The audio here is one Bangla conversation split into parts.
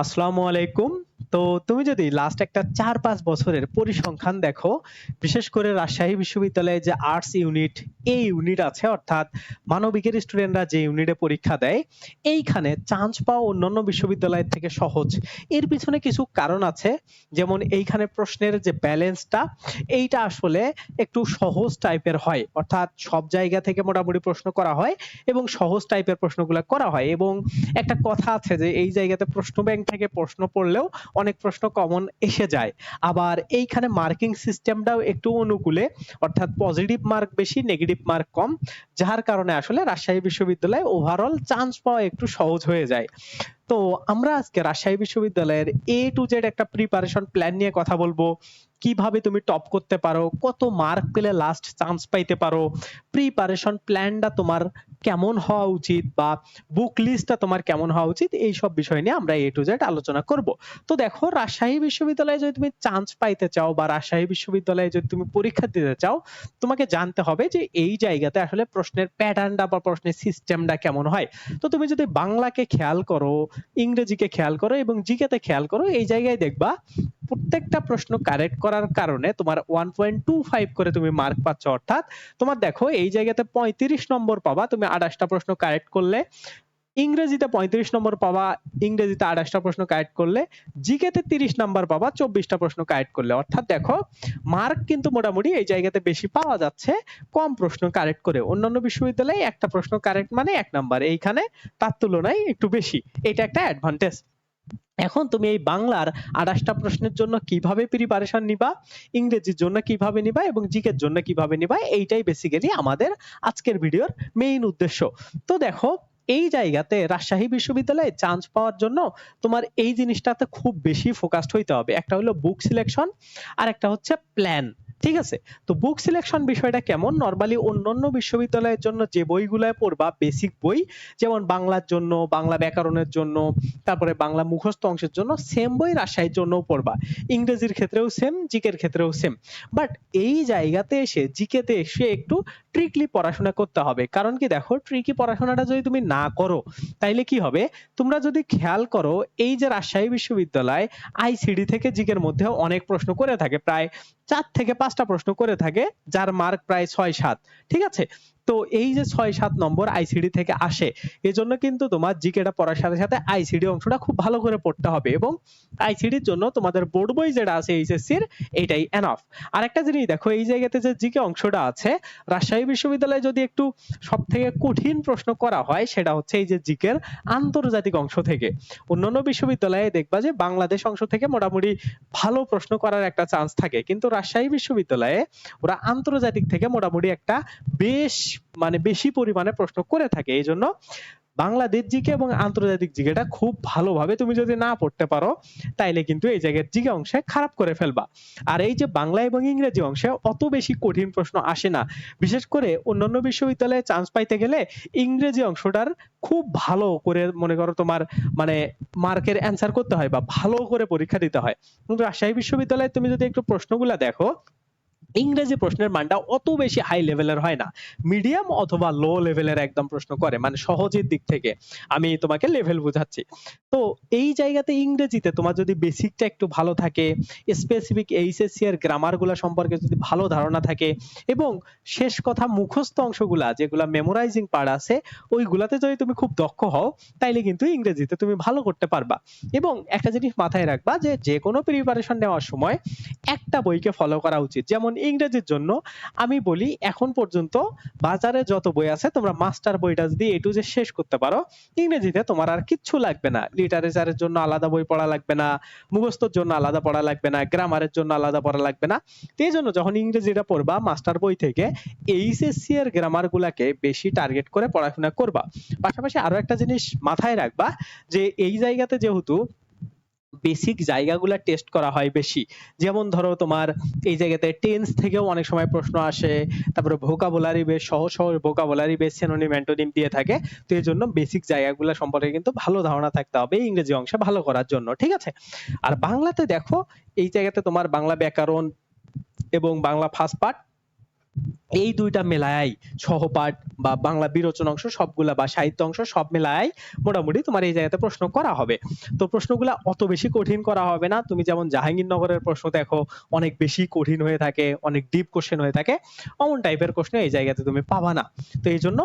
আসসালামু আলাইকুম। তো তুমি যদি লাস্ট একটা চার পাঁচ বছরের পরিসংখ্যান দেখো, বিশেষ করে রাজশাহী বিশ্ববিদ্যালয়ে যে আর্টস ইউনিট এই ইউনিট আছে, অর্থাৎ মানবিকের স্টুডেন্টরা যে ইউনিটে পরীক্ষা দেয়, এইখানে চান্স পাওয়া অন্যান্য বিশ্ববিদ্যালয়ের থেকে সহজ। এর পিছনে কিছু কারণ আছে, যেমন এইখানে প্রশ্নের যে ব্যালেন্সটা এইটা আসলে একটু সহজ টাইপের হয়। অর্থাৎ সব জায়গা থেকে মোটামুটি প্রশ্ন করা হয় এবং সহজ টাইপের প্রশ্নগুলো করা হয় এবং একটা কথা আছে যে এই জায়গাতে প্রশ্ন ব্যাংক থেকে প্রশ্ন পড়লেও অনেক প্রশ্ন কমন এসে যায়। আবার এইখানে মার্কিং সিস্টেমটাও একটু অনুকূলে, অর্থাৎ পজিটিভ মার্ক বেশি নেগেটিভ মার্ক কম, যার কারণে আসলে রাজশাহী বিশ্ববিদ্যালয়ে ওভারঅল চান্স পাওয়া একটু সহজ হয়ে যায়। তো আমরা আজকে রাজশাহী বিশ্ববিদ্যালয়ের এ টু জেড একটা প্রিপারেশন প্ল্যান নিয়ে কথা বলব। কীভাবে তুমি টপ করতে পারো? কত মার্ক পেলে লাস্ট চান্স পাইতে পারো? প্রিপারেশন প্ল্যানটা তোমার কেমন হওয়া উচিত বা বুক লিস্টটা তোমার কেমন হওয়া উচিত? এই সব বিষয় নিয়ে আমরা এ টু জেড আলোচনা করব। তো দেখো, রাজশাহী বিশ্ববিদ্যালয়ে যদি তুমি চান্স পাইতে চাও বা রাজশাহী বিশ্ববিদ্যালয়ে যদি তুমি পরীক্ষা দিতে চাও, তোমাকে জানতে হবে যে এই জায়গাতে আসলে প্রশ্নের প্যাটার্নটা বা প্রশ্নের সিস্টেমটা কেমন হয়। তো তুমি যদি বাংলাকে খেয়াল করো, ইংরেজিকে খেয়াল করো এবং জিকেতে খেয়াল করো, এই জায়গায় দেখবা প্রত্যেকটা প্রশ্ন কারেক্ট করার কারণে তোমার ওয়ান পয়েন্ট টু ফাইভ করে তুমি মার্ক পাচ্ছ। অর্থাৎ তোমার দেখো, এই জায়গাতে পঁয়ত্রিশ নম্বর পাবা। তুমি আঠাশটা প্রশ্ন কারেক্ট করলে, ইংরেজিতে পঁয়ত্রিশ নম্বর পাবা, ইংরেজিতে আঠাশটা প্রশ্ন কারেক্ট করলে, জিকেতে তিরিশ নাম্বার পাবা, চব্বিশটা প্রশ্ন কারেক্ট করলে। অর্থাৎ দেখো মার্ক কিন্তু মোটামুটি এই জায়গাতে বেশি পাওয়া যাচ্ছে, কম প্রশ্ন কারেক্ট করে। অন্যান্য বিশ্ববিদ্যালয়ে একটা প্রশ্ন কারেক্ট মানে এক নাম্বার এইখানে তার তুলনায় একটু বেশি। এটা একটা অ্যাডভান্টেজ এখন তুমি এই বাংলার আঠাশটা প্রশ্নের জন্য কীভাবে প্রিপারেশন নিবা, ইংরেজির জন্য কীভাবে নিবা এবং জিকের জন্য কীভাবে নিবা, এইটাই বেসিক্যালি আমাদের আজকের ভিডিওর মেইন উদ্দেশ্য। তো দেখো, এই জায়গাতে রাজশাহী বিশ্ববিদ্যালয়ে চান্স পাওয়ার জন্য তোমার এই জিনিসটাতে খুব বেশি ফোকাসড হইতে হবে। একটা হলো বুক সিলেকশন আর একটা হচ্ছে প্ল্যান ঠিক আছে? তো বুক সিলেকশন বিষয়টা কেমন? নরমালি অন্যান্য বিশ্ববিদ্যালয়ের জন্য যে বইগুলোয় পড়বা বেসিক বই, যেমন বাংলার জন্য, বাংলা ব্যাকরণের জন্য, তারপরে বাংলা মুখস্থ অংশের জন্য সেম বই রাজশাহীর জন্যও পড়বা। ইংরেজির ক্ষেত্রেও সেম জিকের ক্ষেত্রেও সেম বাট এই জায়গাতে এসে, জিকেতে এসে একটু ট্রিকলি পড়াশোনা করতে হবে। কারণ কি দেখো ট্রিকি পড়াশোনাটা যদি তুমি না করো, তাইলে কি হবে? তোমরা যদি খেয়াল করো, এই যে রাজশাহী বিশ্ববিদ্যালয় আইসিডি থেকে জিকের মধ্যে অনেক প্রশ্ন করে থাকে। প্রায় চার থেকে পাঁচটা প্রশ্ন করে থাকে যার মার্ক প্রায় ছয় সাত। ঠিক আছে? তো এই যে ছয় সাত নম্বর আইসিডি থেকে আসে, এজন্য কিন্তু তোমার জিকেটা পড়ার সাথে সাথে আইসিডি অংশটা খুব ভালো করে পড়তে হবে এবং আইসিডির জন্য তোমাদের বোর্ড বই যেটা আছে এইচএসসির এটাই এনাফ আরেকটা জিনিস দেখো, এই জায়গাতে যে জিকে অংশটা আছে, রাজশাহী বিশ্ববিদ্যালয়ে যদি একটু সব থেকে কঠিন প্রশ্ন করা হয়, সেটা হচ্ছে এই যে জিকের আন্তর্জাতিক অংশ থেকে। অন্যান্য বিশ্ববিদ্যালয়ে দেখবা যে বাংলাদেশ অংশ থেকে মোটামুটি ভালো প্রশ্ন করার একটা চান্স থাকে। কিন্তু রাজশাহী বিশ্ববিদ্যালয়ে ওরা আন্তর্জাতিক থেকে মোটামুটি একটা বেশ মানে বেশি পরিমাণে প্রশ্ন করে থাকে। এই জন্য বাংলাদেশ জিকে এবং আন্তর্জাতিক জিকেটা খুব ভালোভাবে তুমি যদি না পড়তে পারো, তাইলে কিন্তু এই জায়গার জিকে অংশে খারাপ করে ফেলবা। আর এই যে বাংলা এবং ইংরেজি অংশে অত বেশি কঠিন প্রশ্ন আসে না। বিশেষ করে অন্যান্য বিশ্ববিদ্যালয়ে চান্স পাইতে গেলে ইংরেজি অংশটার খুব ভালো করে মনে করো তোমার মানে মার্কের অ্যান্সার করতে হয় বা ভালো করে পরীক্ষা দিতে হয়। কিন্তু রাজশাহী বিশ্ববিদ্যালয়ে তুমি যদি একটু প্রশ্নগুলা দেখো ইংরেজি প্রশ্নের মানটা অত বেশি হাই লেভেলের হয় না। মিডিয়াম অথবা লো লেভেলের একদম প্রশ্ন করে মানে সহজের দিক থেকে। আমি তোমাকে লেভেল বোঝাচ্ছি। তো এই জায়গাতে ইংরেজিতে তোমার যদি বেসিকটা একটু ভালো থাকে স্পেসিফিক এইচএসসি এর গ্রামারগুলা সম্পর্কে যদি ভালো ধারণা থাকে, এবং শেষ কথা মুখস্থ অংশগুলা, যেগুলা মেমোরাইজিং পার্ট আছে, ওইগুলাতে যদি তুমি খুব দক্ষ হও, তাইলে কিন্তু ইংরেজিতে তুমি ভালো করতে পারবা। এবং একটা জিনিস মাথায় রাখবা যে যে কোনো প্রিপারেশন নেওয়ার সময় একটা বইকে ফলো করা উচিত। যেমন ইংরেজির জন্য আমি বলি, এখন পর্যন্ত বাজারে যত বই আছে, তোমরা মাস্টার বইটা যদি এ টু যে শেষ করতে পারো, ইংরেজিতে তোমার আর কিচ্ছু লাগবে না। লিটারেচারের জন্য আলাদা বই পড়া লাগবে না, মুখস্থর জন্য আলাদা পড়া লাগবে না, গ্রামারের জন্য আলাদা পড়া লাগবে না। এই জন্য যখন ইংরেজিটা পড়বা, মাস্টার বই থেকে এইচএসসি এর গ্রামার গুলাকে বেশি টার্গেট করে পড়াশোনা করবা। পাশাপাশি আরও একটা জিনিস মাথায় রাখবা যে, এই জায়গাতে যেহেতু বেসিক জায়গাগুলা টেস্ট করা হয় বেশি। যেমন ধরো তোমার এই জায়গাতে টেন্স থেকেও অনেক সময় প্রশ্ন আসে, তারপরে ভোকাবুলারি বেশ সহজ সহজ ভোকাবুলারি বেশ সিনোনিম অ্যান্টোনিম দিয়ে থাকে। তো এই জন্য বেসিক জায়গাগুলো সম্পর্কে কিন্তু ভালো ধারণা থাকতে হবে ইংরেজি অংশে ভালো করার জন্য, ঠিক আছে? আর বাংলাতে দেখো, এই জায়গাতে তোমার বাংলা ব্যাকরণ এবং বাংলা ফার্স্ট পার্ট এই দুইটা মেলায় সহপাঠ বা বাংলা বিরোচন অংশ, সবগুলা বা সাহিত্য অংশ সব মেলায় মোটামুটি তোমার এই জায়গাতে প্রশ্ন করা হবে। তো প্রশ্নগুলা অত বেশি কঠিন করা হবে না। তুমি যেমন জাহাঙ্গীরনগরের প্রশ্ন দেখো, অনেক বেশি কঠিন হয়ে থাকে, অনেক ডিপ কোশ্চেন হয়ে থাকে, অমন টাইপের প্রশ্ন এই জায়গাতে তুমি পাবা না। তো এই জন্য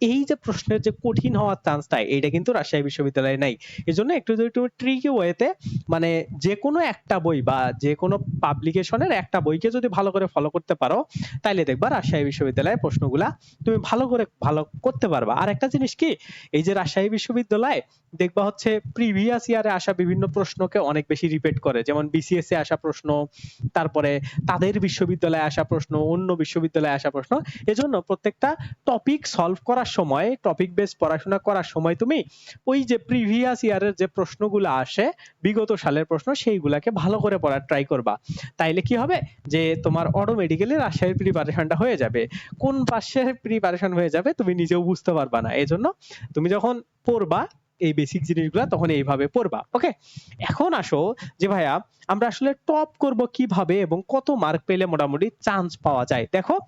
এই যে প্রশ্নের যে কঠিন হওয়ার চান্সটা এটা কিন্তু রাজশাহী বিশ্ববিদ্যালয়ে নাই। এই জন্য একটু যদি তুমি ট্রিকি ওয়েতে মানে যে কোনো একটা বই বা যে কোনো পাবলিকেশনের একটা বইকে যদি ভালো করে ফলো করতে পারো, তাইলে দেখবা রাজশাহী বিশ্ববিদ্যালয়ের প্রশ্নগুলা তুমি ভালো করে ভালো করতে পারবা। আর একটা জিনিস কি, এই যে রাজশাহী বিশ্ববিদ্যালয় দেখবা হচ্ছে প্রিভিয়াস ইয়ারে আসা বিভিন্ন প্রশ্নকে অনেক বেশি রিপিট করে। যেমন বিসিএস এ আসা প্রশ্ন, তারপরে তাদের বিশ্ববিদ্যালয়ে আসা প্রশ্ন, অন্য বিশ্ববিদ্যালয়ে আসা প্রশ্ন। এজন্য প্রত্যেকটা টপিক সলভ করার সময় টপিক বেস পড়াশোনা করার সময় তুমি ওই যে প্রিভিয়াস ইয়ারের যে প্রশ্নগুলো আসে, বিগত সালের প্রশ্ন, সেইগুলাকে ভালো করে পড়ার ট্রাই করবা। তাইলে কি হবে? যে তোমার অটোমেটিক্যালি রাজশাহীর প্রিপারেশনটা হয়ে যাবে। কোন পাশের প্রিপারেশন হয়ে যাবে তুমি নিজেও বুঝতে পারবা না। এজন্য তুমি যখন পড়বা, এই বেসিক জিনিসগুলো তখন এইভাবে পড়বা ওকে এখন আসো যে ভাইয়া, আমরা আসলে টপ করব কীভাবে এবং কত মার্ক পেলে মোটামুটি চান্স পাওয়া যায়। দেখো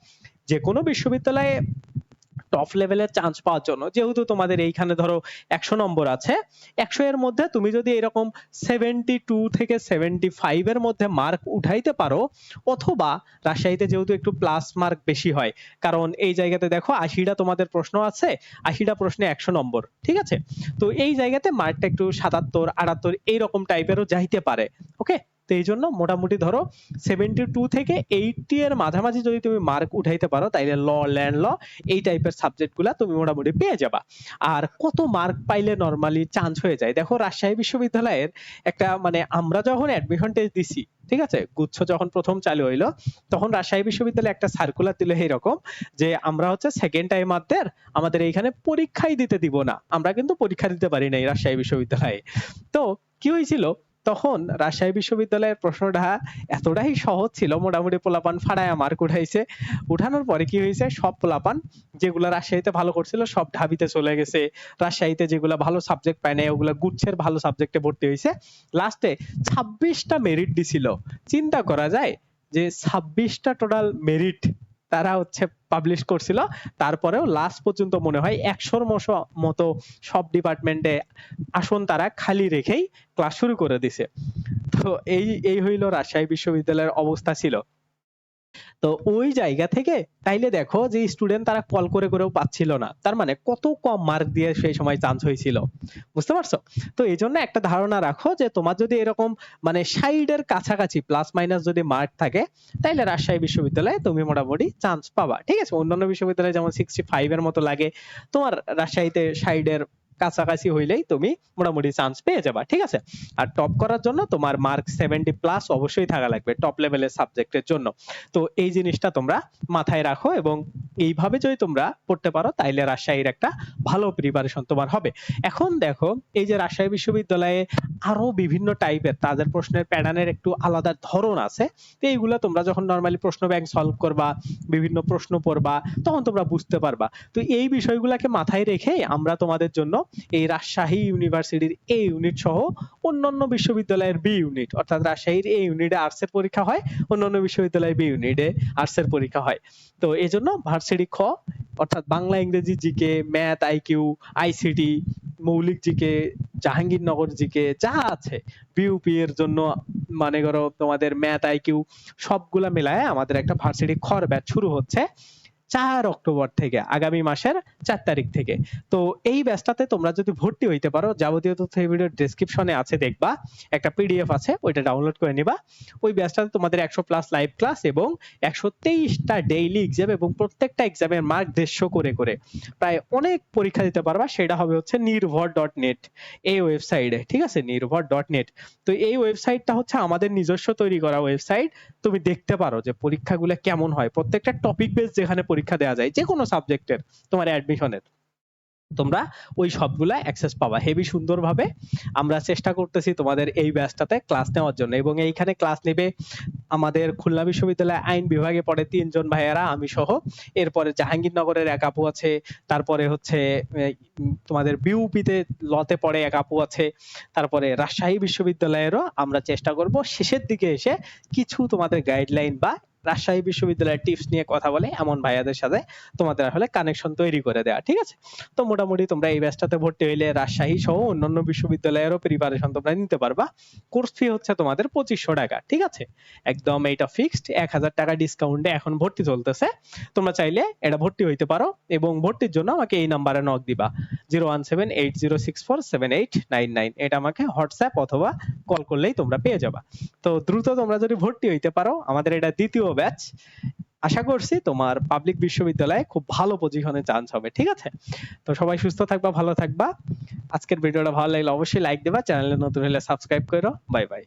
যে কোনো বিশ্ববিদ্যালয়ে টপ লেভেলের চান্স পাওয়ার জন্য, যেহেতু তোমাদের এইখানে ধরো একশো নম্বর আছে, একশো এর মধ্যে তুমি যদি এরকম সেভেন্টি টু থেকে সেভেন্টি ফাইভ এর মধ্যে মার্ক উঠাইতে পারো, অথবা রাজশাহীতে যেহেতু একটু প্লাস মার্ক বেশি হয়, কারণ এই জায়গাতে দেখো আশিটা তোমাদের প্রশ্ন আছে, আশিটা প্রশ্নে একশো নম্বর, ঠিক আছে? তো এই জায়গাতে মার্কটা একটু সাতাত্তর, আটাত্তর, এইরকম টাইপেরও যাইতে পারে ওকে তো এই জন্য মোটামুটি ধরো সেভেন্টি টু থেকে এইটটি এর মাঝামাঝি যদি তুমি মার্ক উঠাইতে পারো, তাইলে ল ল্যান্ড ল এই টাইপের সাবজেক্টগুলা তুমি মোটামুটি পেয়ে যাবা। আর কত মার্ক পাইলে নর্মালি চান্স হয়ে যায়? দেখো রাজশাহী বিশ্ববিদ্যালয়ের একটা মানে আমরা যখন অ্যাডমিশন টেস্ট দিছি, ঠিক আছে? গুচ্ছ যখন প্রথম চালু হইল, তখন রাজশাহী বিশ্ববিদ্যালয়ে একটা সার্কুলার দিল এইরকম যে আমরা হচ্ছে সেকেন্ড টাইম আমাদের আমাদের এইখানে পরীক্ষাই দিতে দিব না। আমরা কিন্তু পরীক্ষা দিতে পারি নাই রাজশাহী বিশ্ববিদ্যালয়ে। তো কি হয়েছিল তখন রাজশাহী বিশ্ববিদ্যালয়ের প্রশ্নটা এতটাই সহজ ছিল, মোটামুটি পোলাপান ফাড়ায় মার্ক উঠাইছে। উঠানোর পরে কি হয়েছে সব পোলাপান যেগুলো রাজশাহীতে ভালো করছিল, সব ঢাবিতে চলে গেছে। রাজশাহীতে যেগুলো ভালো সাবজেক্ট পায় নাই, ওগুলো গুচ্ছের ভালো সাবজেক্টে ভর্তি হয়েছে লাস্টে ছাব্বিশটা মেরিট দিছিল। চিন্তা করা যায় যে ছাব্বিশটা টোটাল মেরিট তারা হচ্ছে পাবলিশ করছিল। তারপরেও লাস্ট পর্যন্ত মনে হয় একশোর মতো সব ডিপার্টমেন্টে আসন তারা খালি রেখেই ক্লাস শুরু করে দিছে। তো এই এই হইল রাজশাহী বিশ্ববিদ্যালয়ের অবস্থা ছিল। তো ওই জায়গা থেকে তাইলে দেখো যে স্টুডেন্ট তারা কল করে করেও পাচ্ছিল না। তার মানে কত কম মার্ক দিয়ে সেই সময় চান্স হয়েছিল। বুঝতে পারছ? তো এই জন্য একটা ধারণা রাখো যে তোমার যদি এরকম মানে সাইডের কাছাকাছি প্লাস মাইনাস যদি মার্ক থাকে, তাইলে রাজশাহী বিশ্ববিদ্যালয়ে তুমি মোটামুটি চান্স পাবা। ঠিক আছে? অন্যান্য বিশ্ববিদ্যালয়ে যেমন সিক্সটি ফাইভ এর মতো লাগে, তোমার রাজশাহীতে সাইডের কাছাকাছি হইলেই তুমি মোটামুটি চান্স পেয়ে যাবা, ঠিক আছে? আর টপ করার জন্য তোমার মার্ক সেভেন্টি প্লাস অবশ্যই থাকা লাগবে টপ লেভেলের সাবজেক্টের জন্য। তো এই জিনিসটা তোমরা মাথায় রাখো এবং এইভাবে যদি তোমরা পড়তে পারো, তাইলে রাজশাহীর একটা ভালো প্রিপারেশন তোমার হবে। এখন দেখো, এই যে রাজশাহী বিশ্ববিদ্যালয়ে আরও বিভিন্ন টাইপের তাদের প্রশ্নের প্যাটার্নের একটু আলাদা ধরন আছে। তো এইগুলো তোমরা যখন নর্মালি প্রশ্ন ব্যাংক সলভ করবা, বিভিন্ন প্রশ্ন পড়বা, তখন তোমরা বুঝতে পারবা। তো এই বিষয়গুলোকে মাথায় রেখে আমরা তোমাদের জন্য এই রাজশাহী ইউনিভার্সিটির এ ইউনিট সহ অন্যান্য বিশ্ববিদ্যালয়ের বি ইউনিট অর্থাৎ রাজশাহীর এ ইউনিটে আর্টস এর পরীক্ষা হয়, অন্যান্য বিশ্ববিদ্যালয়ের বি ইউনিটে আর্টস এর পরীক্ষা হয়। তো এই জন্য ভার্সিটি খ, অর্থাৎ বাংলা, ইংরেজি জিকে ম্যাথ আইকিউ আইসিটি মৌলিক জিকে জাহাঙ্গীরনগর জিকে যা আছে বিউপি এর জন্য মানে করো তোমাদের ম্যাথ আইকিউ সবগুলা মেলায় আমাদের একটা ভার্সিটি খর ব্যাচ শুরু হচ্ছে। চার অক্টোবর থেকে, আগামী মাসের চার তারিখ থেকে। তো এই ব্যাচটাতে তোমরা যদি ভর্তি হইতে পারো, যাবতীয় তথ্য এই ভিডিওর ডেসক্রিপশনে আছে দেখবা, একটা পিডিএফ আছে, ওইটা ডাউনলোড করে নিবা। ওই ব্যাচটাতে তোমাদের একশো প্লাস লাইভ ক্লাস এবং একশো তেইশটা ডেইলি এক্সাম এবং প্রত্যেকটা এক্সামের মার্ক দেড়শো করে করে। প্রায় অনেক পরীক্ষা দিতে পারবা, সেটা হবে হচ্ছে নির্ভর ডট নেট এই ওয়েবসাইটে ঠিক আছে? নির্ভর ডট নেট তো এই ওয়েবসাইটটা হচ্ছে আমাদের নিজস্ব তৈরি করা ওয়েবসাইট তুমি দেখতে পারো যে পরীক্ষাগুলো কেমন হয়। প্রত্যেকটা টপিক বেস যেখানে পরীক্ষা দেওয়া যায় যে কোনো সাবজেক্টের তোমার অ্যাডমিশনের তোমরা ওই সবগুলা অ্যাক্সেস পাবা। হেভি সুন্দরভাবে আমরা চেষ্টা করতেছি তোমাদের এই ব্যাচটাতে ক্লাস নেওয়ার জন্য। এবং এইখানে ক্লাস নেবে আমাদের খুলনা বিশ্ববিদ্যালয় আইন বিভাগে পড়ে তিনজন ভাইয়ারা, আমি সহ। এরপরে জাহাঙ্গীরনগরের এক আপু আছে, তারপরে হচ্ছে তোমাদের বিউপিতে লতে পড়ে এক আপু আছে, তারপরে রাজশাহী বিশ্ববিদ্যালয়েরও আমরা চেষ্টা করব শেষের দিকে এসে কিছু তোমাদের গাইডলাইন বা রাজশাহী বিশ্ববিদ্যালয়ের টিপস নিয়ে কথা বলে এমন ভাইয়াদের সাথে তোমাদের আসলে কানেকশন তৈরি করে দেওয়া ঠিক আছে? তো মোটামুটি তোমরা এই ব্যাচটাতে ভর্তি হইলে রাজশাহী সহ অন্যান্য বিশ্ববিদ্যালয়েরও প্রিপারেশন তোমরা নিতে পারবা। কোর্স ফি হচ্ছে তোমাদের পঁচিশশো টাকা, ঠিক আছে? একদম এটা ফিক্সড এক হাজার টাকা ডিসকাউন্টে এখন ভর্তি চলতেছে। তোমরা চাইলে এটা ভর্তি হইতে পারো এবং ভর্তির জন্য আমাকে এই নাম্বারে নক দিবা। Zero one seven eight zero six four seven eight nine nine. এটা আমাকে হোয়াটসঅ্যাপ অথবা কল করলেই তোমরা পেয়ে যাবা। তো দ্রুত তোমরা যদি ভর্তি হইতে পারো, আমাদের এটা দ্বিতীয় ব্যাচ আশা করছি তোমার পাবলিক বিশ্ববিদ্যালয়ে খুব ভালো পজিশনে চান্স হবে, ঠিক আছে? তো সবাই সুস্থ থাকবা, ভালো থাকবা। আজকের ভিডিওটা ভালো লাগলে অবশ্যই লাইক দেবা চ্যানেলে নতুন হলে সাবস্ক্রাইব করো। Bye bye